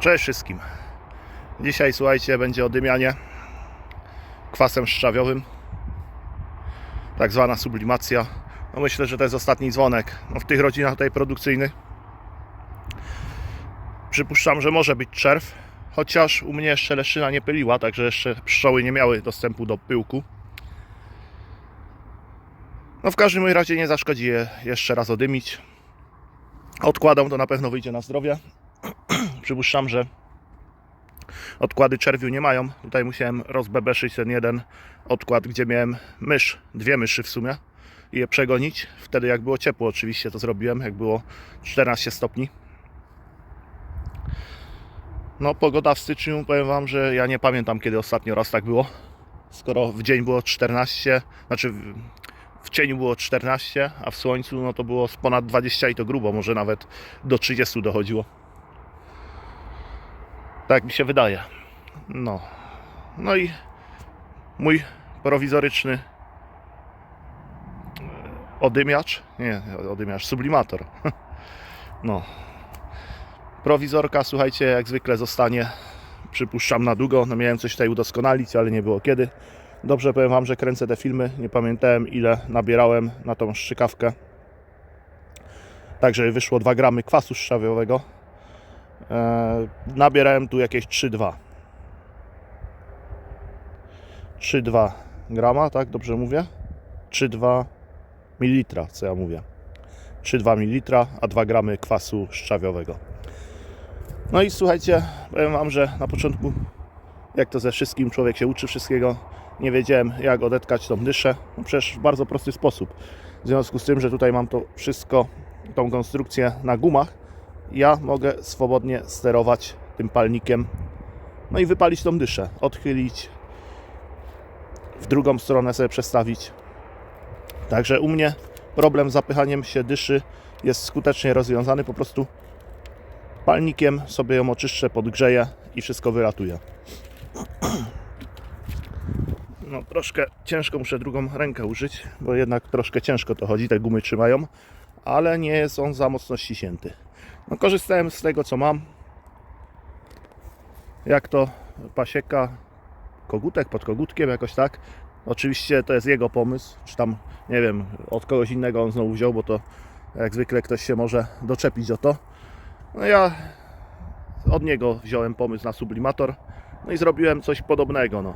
Cześć wszystkim. Dzisiaj słuchajcie, będzie o dymianie kwasem szczawiowym. Tak zwana sublimacja. No myślę, że to jest ostatni dzwonek. No w tych rodzinach tutaj produkcyjnych przypuszczam, że może być czerw. Chociaż u mnie jeszcze leszczyna nie pyliła, także jeszcze pszczoły nie miały dostępu do pyłku. No w każdym razie nie zaszkodzi je jeszcze raz odymić. Odkładam, to na pewno wyjdzie na zdrowie. Przypuszczam, że odkłady czerwiu nie mają. Tutaj musiałem rozbebeszyć ten jeden odkład, gdzie miałem mysz, dwie myszy w sumie i je przegonić. Wtedy jak było ciepło oczywiście to zrobiłem, jak było 14 stopni. No pogoda w styczniu, powiem Wam, że ja nie pamiętam kiedy ostatnio raz tak było. Skoro w dzień było 14, znaczy w- w cieniu było 14, a w słońcu no to było z ponad 20 i to grubo, może nawet do 30 dochodziło. Tak mi się wydaje. No. No i mój prowizoryczny e, odymiacz, nie, odymiacz, sublimator. No. Prowizorka, słuchajcie, jak zwykle zostanie, przypuszczam na długo. No miałem coś tutaj udoskonalić, ale nie było kiedy. Dobrze powiem Wam, że kręcę te filmy. Nie pamiętałem ile nabierałem na tą szczykawkę. Także wyszło 2 gramy kwasu szczawiowego. Eee, nabierałem tu jakieś 3,2. 3,2 grama, tak dobrze mówię? 3,2 mililitra, co ja mówię. 3,2 mililitra, a 2 gramy kwasu szczawiowego. No i słuchajcie, powiem Wam, że na początku, jak to ze wszystkim, człowiek się uczy wszystkiego, nie wiedziałem jak odetkać tą dyszę. No przecież w bardzo prosty sposób. W związku z tym, że tutaj mam to wszystko, tą konstrukcję na gumach, ja mogę swobodnie sterować tym palnikiem, no i wypalić tą dyszę, odchylić, w drugą stronę sobie przestawić. Także u mnie problem z zapychaniem się dyszy jest skutecznie rozwiązany. Po prostu palnikiem sobie ją oczyszczę, podgrzeję i wszystko wyratuje. No troszkę ciężko muszę drugą rękę użyć, bo jednak troszkę ciężko to chodzi, te gumy trzymają, ale nie jest on za mocno ściśnięty. No korzystałem z tego co mam. Jak to pasieka, kogutek pod kogutkiem jakoś tak. Oczywiście to jest jego pomysł, czy tam nie wiem, od kogoś innego on znowu wziął, bo to jak zwykle ktoś się może doczepić o to. No ja od niego wziąłem pomysł na sublimator, no i zrobiłem coś podobnego. No.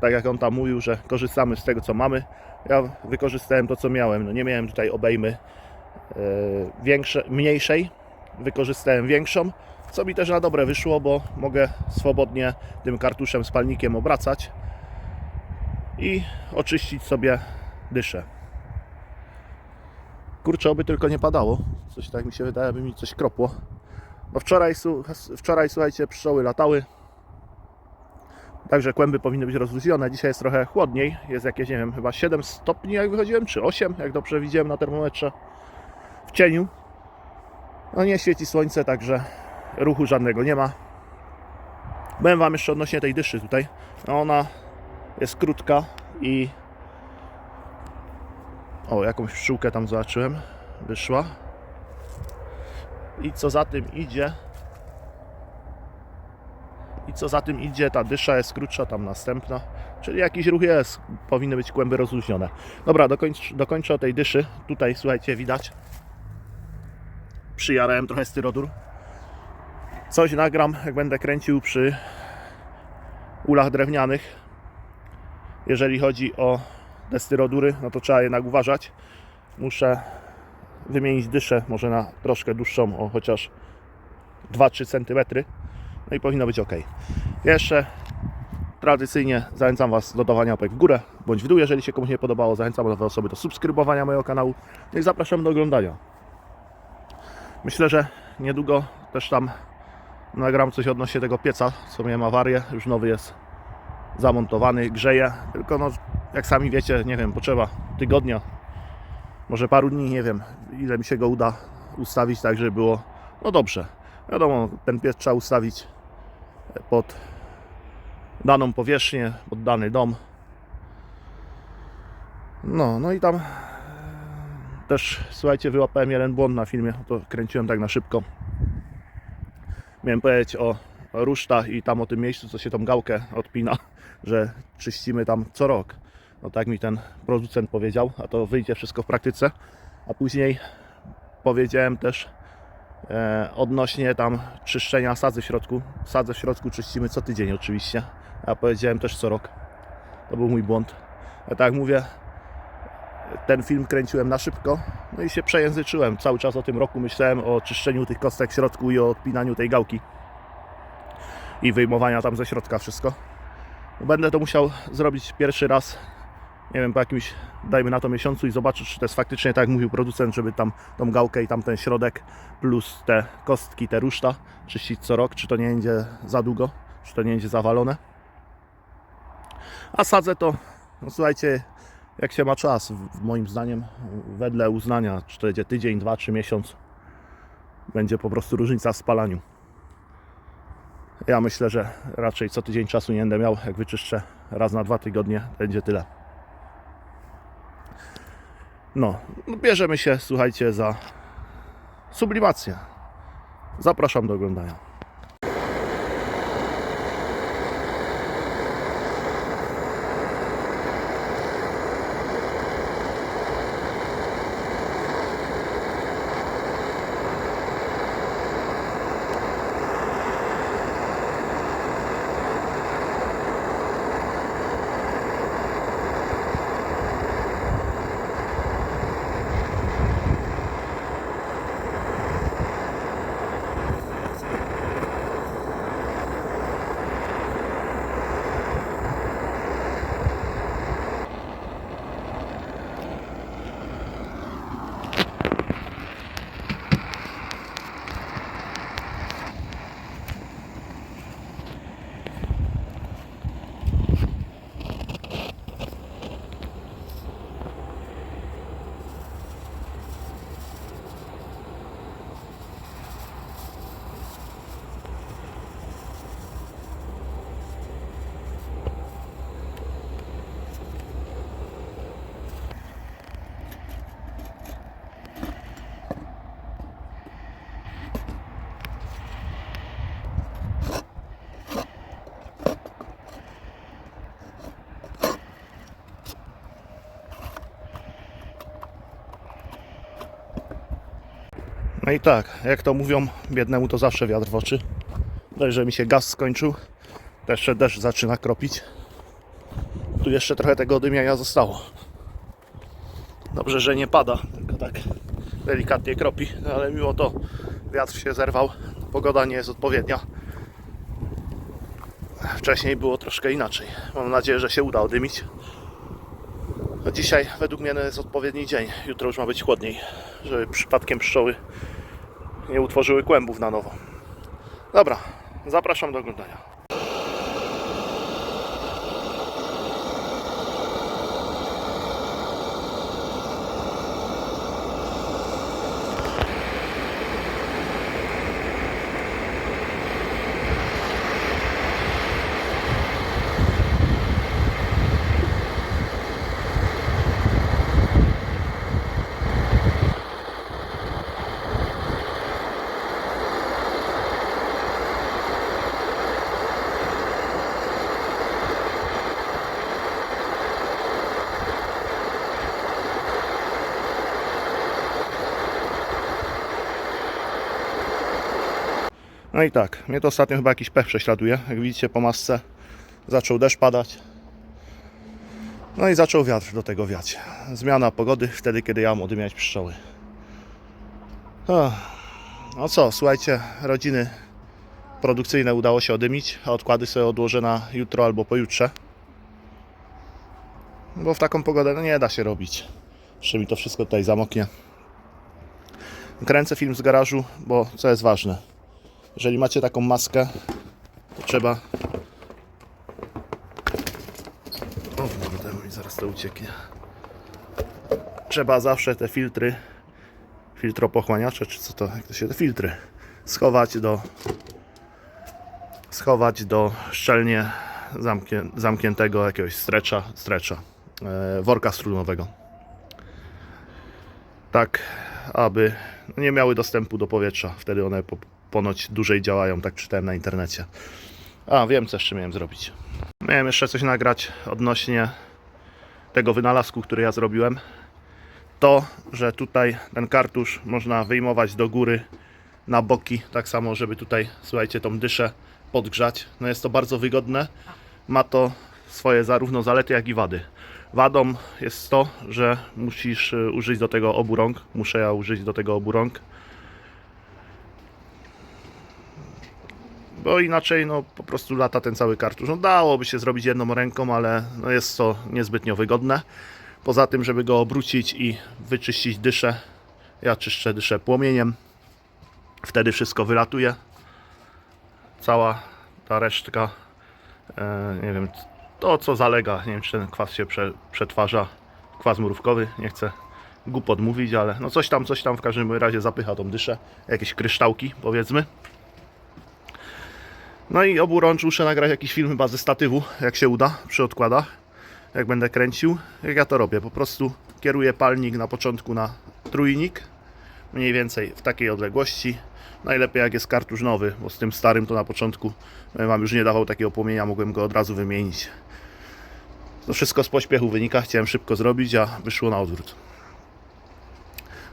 Tak jak on tam mówił, że korzystamy z tego co mamy. Ja wykorzystałem to co miałem. No nie miałem tutaj obejmy e, większe, mniejszej, wykorzystałem większą, co mi też na dobre wyszło, bo mogę swobodnie tym kartuszem spalnikiem obracać i oczyścić sobie dyszę. Kurczę, oby tylko nie padało. Coś tak mi się wydaje, by mi coś kropło. Bo wczoraj, wczoraj słuchajcie, pszczoły latały. Także kłęby powinny być rozluźnione. Dzisiaj jest trochę chłodniej. Jest jakieś, nie wiem, chyba 7 stopni jak wychodziłem, czy 8, jak dobrze widziałem na termometrze. W cieniu. No nie świeci słońce, także ruchu żadnego nie ma. Powiem Wam jeszcze odnośnie tej dyszy tutaj. No ona jest krótka i o, jakąś pszczółkę tam zobaczyłem. Wyszła. I co za tym idzie? I co za tym idzie, ta dysza jest krótsza, tam następna. Czyli jakiś ruch jest, powinny być kłęby rozluźnione. Dobra, dokończ, dokończę o tej dyszy. Tutaj, słuchajcie, widać. Przyjarałem trochę styrodur. Coś nagram, jak będę kręcił przy ulach drewnianych. Jeżeli chodzi o te styrodury, no to trzeba jednak uważać. Muszę wymienić dyszę, może na troszkę dłuższą, o chociaż 2-3 cm. No i powinno być ok. Jeszcze tradycyjnie zachęcam Was do dawania łapek w górę bądź w dół, jeżeli się komuś nie podobało. Zachęcam nowe osoby do subskrybowania mojego kanału. No i zapraszam do oglądania. Myślę, że niedługo też tam nagram coś odnośnie tego pieca, co miałem awarię. Już nowy jest zamontowany, grzeje. Tylko no, jak sami wiecie, nie wiem, potrzeba tygodnia, może paru dni, nie wiem, ile mi się go uda ustawić tak, żeby było no dobrze. Wiadomo, ten piec trzeba ustawić pod daną powierzchnię, pod dany dom. No, no i tam też, słuchajcie, wyłapałem jeden błąd na filmie, to kręciłem tak na szybko. miałem powiedzieć o rusztach i tam o tym miejscu, co się tą gałkę odpina, że czyścimy tam co rok. No tak mi ten producent powiedział, a to wyjdzie wszystko w praktyce. A później powiedziałem też e, odnośnie tam czyszczenia sadzy w środku. Sadzę w środku czyścimy co tydzień oczywiście. A powiedziałem też co rok. To był mój błąd. Ja tak jak mówię, ten film kręciłem na szybko, no i się przejęzyczyłem. Cały czas o tym roku myślałem o czyszczeniu tych kostek w środku i o odpinaniu tej gałki i wyjmowania tam ze środka wszystko. Będę to musiał zrobić pierwszy raz, nie wiem, po jakimś, dajmy na to miesiącu i zobaczyć, czy to jest faktycznie tak jak mówił producent, żeby tam tą gałkę i tam ten środek plus te kostki, te ruszta czyścić co rok, czy to nie będzie za długo, czy to nie będzie zawalone. A sadzę to, no słuchajcie, jak się ma czas, moim zdaniem, wedle uznania, czy to będzie tydzień, dwa, trzy miesiąc, będzie po prostu różnica w spalaniu. Ja myślę, że raczej co tydzień czasu nie będę miał. Jak wyczyszczę raz na dwa tygodnie, będzie tyle. No bierzemy się, słuchajcie, za sublimację. Zapraszam do oglądania. No i tak, jak to mówią, biednemu to zawsze wiatr w oczy. Dość, że mi się gaz skończył. Też jeszcze deszcz zaczyna kropić. Tu jeszcze trochę tego dymienia zostało. Dobrze, że nie pada, tylko tak delikatnie kropi, no ale mimo to wiatr się zerwał. Pogoda nie jest odpowiednia. Wcześniej było troszkę inaczej. Mam nadzieję, że się uda odymić. No dzisiaj według mnie jest odpowiedni dzień. Jutro już ma być chłodniej, żeby przypadkiem pszczoły nie utworzyły kłębów na nowo. Dobra, zapraszam do oglądania. No i tak, mnie to ostatnio chyba jakiś pech prześladuje. Jak widzicie po masce zaczął deszcz padać. No i zaczął wiatr do tego wiać. Zmiana pogody wtedy, kiedy ja mam odymiać pszczoły. No co, słuchajcie, rodziny produkcyjne udało się odymić, a odkłady sobie odłożę na jutro albo pojutrze. Bo w taką pogodę no nie da się robić. Jeszcze mi to wszystko tutaj zamoknie. Kręcę film z garażu, bo co jest ważne, jeżeli macie taką maskę, to trzeba. O kurde, mi zaraz to ucieknie. Trzeba zawsze te filtry, filtropochłaniacze, czy co to, jak to się te filtry, schować do schować do szczelnie zamknię, zamkniętego jakiegoś strecza, strecza, e, worka strunowego. Tak, aby nie miały dostępu do powietrza. Wtedy one po, ponoć dłużej działają, tak czytałem na internecie. A, wiem co jeszcze miałem zrobić. Miałem jeszcze coś nagrać odnośnie tego wynalazku, który ja zrobiłem. To, że tutaj ten kartusz można wyjmować do góry na boki, tak samo, żeby tutaj, słuchajcie, tą dyszę podgrzać. No jest to bardzo wygodne. Ma to swoje zarówno zalety, jak i wady. Wadą jest to, że musisz y, użyć do tego obu rąk. Muszę ja użyć do tego obu rąk. Bo inaczej no po prostu lata ten cały kartusz. No dałoby się zrobić jedną ręką, ale no jest to niezbytnio wygodne. Poza tym, żeby go obrócić i wyczyścić dyszę, ja czyszczę dyszę płomieniem. Wtedy wszystko wylatuje. Cała ta resztka, e, nie wiem, to co zalega, nie wiem czy ten kwas się prze, przetwarza, kwas mrówkowy, nie chcę głupot mówić, ale no coś tam, coś tam w każdym razie zapycha tą dyszę, jakieś kryształki powiedzmy. No i obu rącz muszę nagrać jakiś film chyba ze statywu, jak się uda, przy odkładach, jak będę kręcił. Jak ja to robię, po prostu kieruję palnik na początku na trójnik, mniej więcej w takiej odległości. Najlepiej jak jest kartusz nowy, bo z tym starym to na początku e, Wam już nie dawał takiego płomienia, mogłem go od razu wymienić. To wszystko z pośpiechu wynika, chciałem szybko zrobić, a wyszło na odwrót.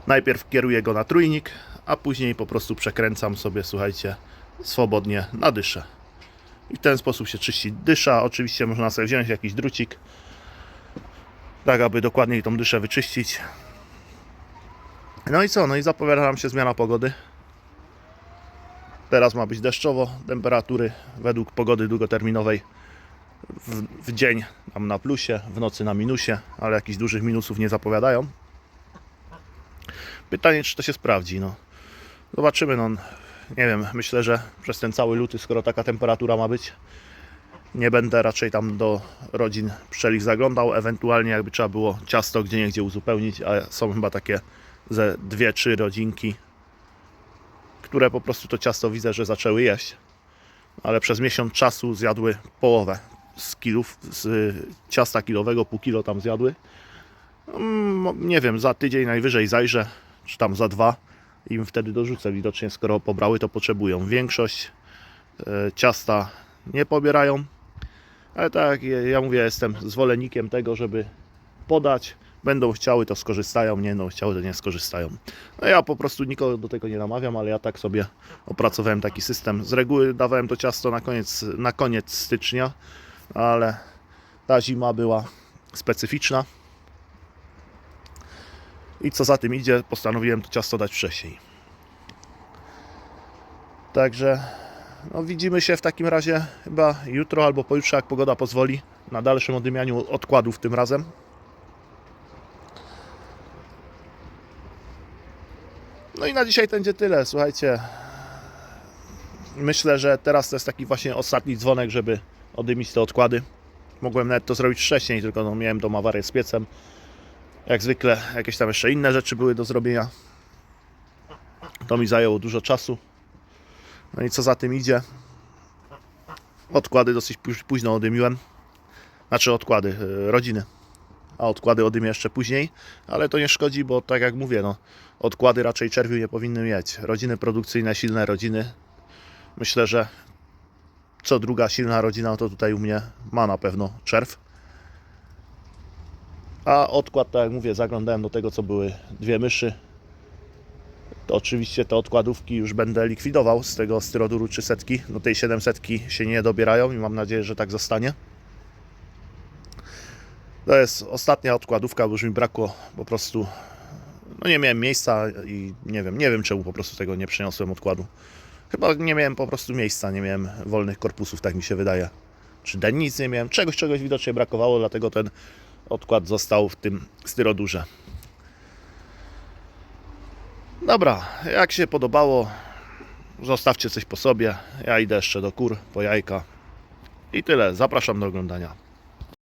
Najpierw kieruję go na trójnik, a później po prostu przekręcam sobie, słuchajcie, swobodnie na dyszę. I w ten sposób się czyści dysza. Oczywiście można sobie wziąć jakiś drucik, tak aby dokładniej tą dyszę wyczyścić. No i co? No i zapowiada nam się zmiana pogody. Teraz ma być deszczowo. Temperatury według pogody długoterminowej w, w dzień tam na plusie, w nocy na minusie, ale jakichś dużych minusów nie zapowiadają. Pytanie, czy to się sprawdzi. No. Zobaczymy. No. Nie wiem, myślę, że przez ten cały luty, skoro taka temperatura ma być, nie będę raczej tam do rodzin pszczelich zaglądał. Ewentualnie jakby trzeba było ciasto gdzie niegdzie uzupełnić, a są chyba takie ze dwie, trzy rodzinki, które po prostu to ciasto widzę, że zaczęły jeść. Ale przez miesiąc czasu zjadły połowę z kilów, z ciasta kilowego, pół kilo tam zjadły. Mm, Nie wiem, za tydzień najwyżej zajrzę, czy tam za dwa im wtedy dorzucę. Widocznie skoro pobrały, to potrzebują. Większość e, ciasta nie pobierają, ale tak, ja ja mówię, jestem zwolennikiem tego, żeby podać. Będą chciały, to skorzystają, nie będą chciały, to nie skorzystają. No ja po prostu nikogo do tego nie namawiam, ale ja tak sobie opracowałem taki system. Z reguły dawałem to ciasto na koniec, na koniec stycznia, ale ta zima była specyficzna. I co za tym idzie, postanowiłem to ciasto dać wcześniej. Także no, widzimy się w takim razie chyba jutro albo pojutrze, jak pogoda pozwoli, na dalszym odymianiu odkładów tym razem. No i na dzisiaj to będzie tyle. Słuchajcie, myślę, że teraz to jest taki właśnie ostatni dzwonek, żeby odymić te odkłady. Mogłem nawet to zrobić wcześniej, tylko no, miałem tą awarię z piecem. Jak zwykle jakieś tam jeszcze inne rzeczy były do zrobienia. To mi zajęło dużo czasu. No i co za tym idzie? Odkłady dosyć póź- późno odymiłem. Znaczy odkłady, yy, rodziny. A odkłady odymię jeszcze później, ale to nie szkodzi, bo tak jak mówię, no, odkłady raczej czerwiu nie powinny mieć. Rodziny produkcyjne, silne rodziny. Myślę, że co druga silna rodzina, to tutaj u mnie ma na pewno czerw. A odkład, tak jak mówię, zaglądałem do tego, co były dwie myszy. To oczywiście te odkładówki już będę likwidował z tego styroduru 300. Do tej 700 się nie dobierają i mam nadzieję, że tak zostanie. To jest ostatnia odkładówka, bo już mi brakło po prostu. No nie miałem miejsca i nie wiem, nie wiem czemu po prostu tego nie przeniosłem odkładu. Chyba nie miałem po prostu miejsca, nie miałem wolnych korpusów, tak mi się wydaje. Czy dennic nie miałem, czegoś, czegoś widocznie brakowało, dlatego ten odkład został w tym styrodurze. Dobra, jak się podobało, zostawcie coś po sobie. Ja idę jeszcze do kur, po jajka. I tyle, zapraszam do oglądania.